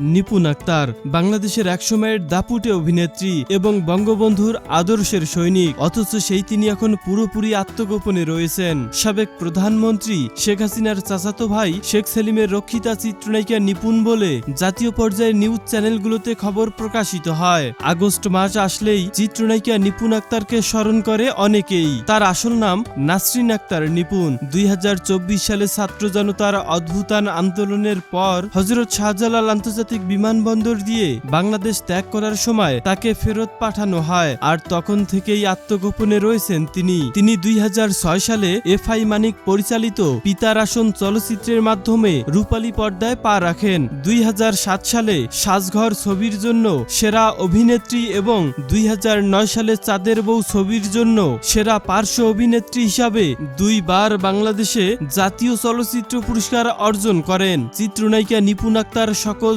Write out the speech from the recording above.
নিপুণ আক্তার। বাংলাদেশের একসময়ের দাপুটে অভিনেত্রী এবং বঙ্গবন্ধুর আদর্শের সৈনিক। অথচ সেই তিনি এখন পুরোপুরি আত্মগোপনে রয়েছেন। সাবেক প্রধানমন্ত্রী শেখ হাসিনার চাচাতো ভাই শেখ সেলিমের রক্ষিতা চিত্রনায়িকা নিপুণ বলে জাতীয় পর্যায়ের নিউজ চ্যানেলগুলোতে খবর প্রকাশিত হয়। আগস্ট মাস আসলেই চিত্রনায়িকা নিপুণ আক্তারকে স্মরণ করে অনেকেই। তার আসল নাম নাসরিন আক্তার নিপুণ। দুই হাজার চব্বিশ সালে ছাত্র জনতার অদ্ভুতান আন্দোলনের পর হজরত শাহজালাল আন্তর্জাতিক বিমানবন্দর দিয়ে বাংলাদেশ ত্যাগ করার সময় তাকে ফেরত পাঠানো হয়। আর তখন থেকেই আত্মগোপনে রয়েছেন তিনি। তিনি দুই সালে এফআই মানিক পরিচালিত পিতার আসন চলচ্চিত্রের মাধ্যমে রূপালী পর্দায় পা রাখেন। দুই সালে সাজঘর ছবির জন্য সেরা অভিনেত্রী এবং দুই হাজার নয় সালে চাঁদের বউ ছবির জন্য সেরা পার্শ্ব অভিনেত্রী হিসাবে দুইবার বাংলাদেশে জাতীয় চলচ্চিত্র পুরস্কার অর্জন করেন। চিত্রনায়িকা নিপুণ আক্তার সকল